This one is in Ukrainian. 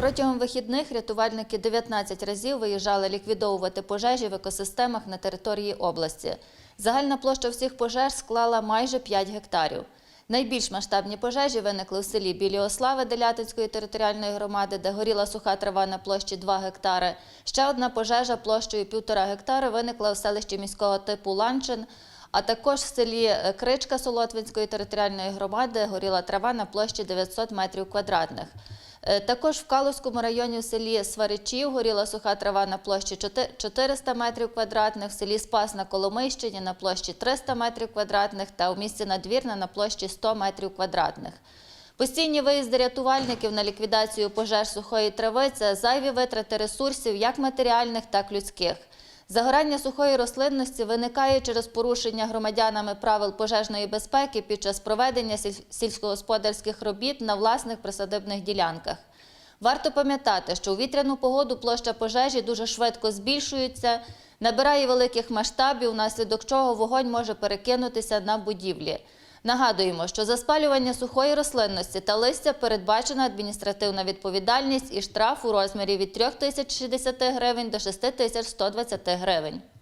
Протягом вихідних рятувальники 19 разів виїжджали ліквідовувати пожежі в екосистемах на території області. Загальна площа всіх пожеж склала майже 5 гектарів. Найбільш масштабні пожежі виникли в селі Білі Ослави Делятинської територіальної громади, де горіла суха трава на площі 2 гектари. Ще одна пожежа площею 1,5 гектари виникла в селищі міського типу Ланчин, а також в селі Кричка Солотвинської територіальної громади горіла трава на площі 900 метрів квадратних. Е, Також в Калузькому районі в селі Сваричів горіла суха трава на площі 400 метрів квадратних, в селі Спас на Коломийщині на площі 300 метрів квадратних та у місті Надвірна на площі 100 метрів квадратних. Постійні виїзди рятувальників на ліквідацію пожеж сухої трави це зайві витрати ресурсів як матеріальних, так і людських. Загорання сухої рослинності виникає через порушення громадянами правил пожежної безпеки під час проведення сільськогосподарських робіт на власних присадибних ділянках. Варто пам'ятати, що у вітряну погоду площа пожежі дуже швидко збільшується, набирає великих масштабів, внаслідок чого вогонь може перекинутися на будівлі. Нагадуємо, що за спалювання сухої рослинності та листя передбачена адміністративна відповідальність і штраф у розмірі від 3060 гривень до 6120 гривень.